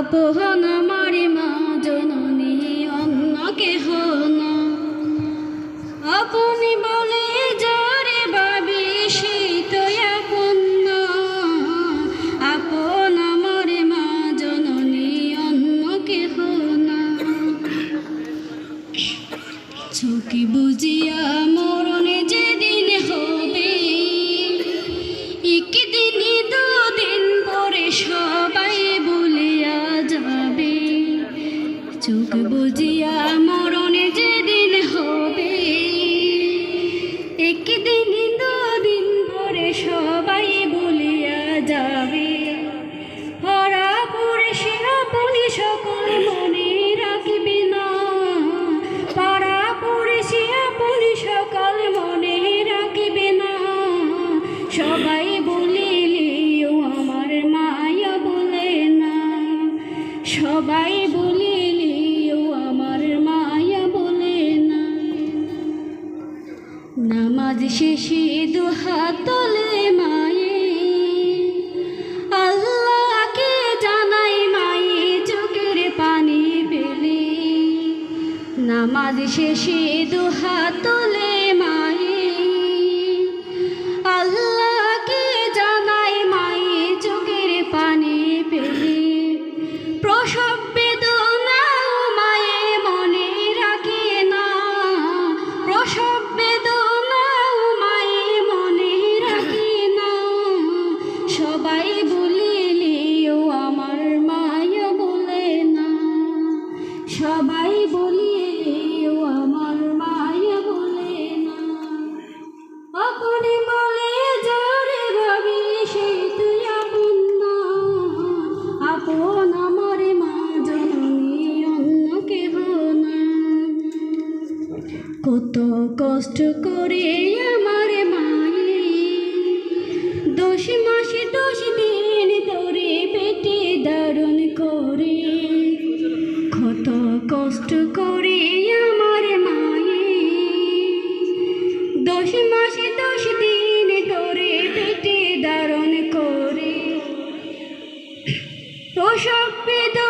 আপন আমার মা জননী অন্য কেহ না আপনি বলে যারে ভাবি সেই তো আপন না। মা জননী অন্য কেহ না চোখে বুঝিয়া মরণে সবাই বলিলেও আমার মায়া বলে না। সবাই বলিলেও আমার মায়া বলে না। নামাজ শেষে দুহাত তোলে মায়ে। আল্লাহকে জানাই মায়ে চোখের পানি পেলে নামাজ শেষে দুহাত তোলে কত কষ্ট করে আমার মায়ে। দশ মাসে দশ দিন ধরে পেটে দারুণ করে। কত কষ্ট করে আমার মায়ে। দশ মাসে দশ দিন ধরে পেটে দারুণ করে। প্রসব বেদনা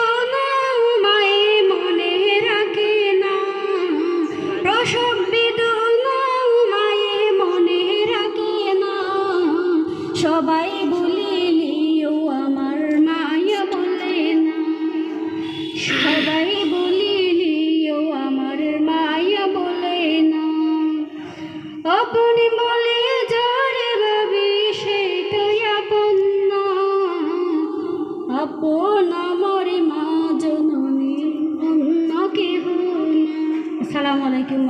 বলিলেও আমার মায়া বলে না। সবাই বলিলেও আমার মায়া বলে না। আপনি বলে যারে ভাবি মা জননী, অন্য কেহ না। আসসালামু আলাইকুম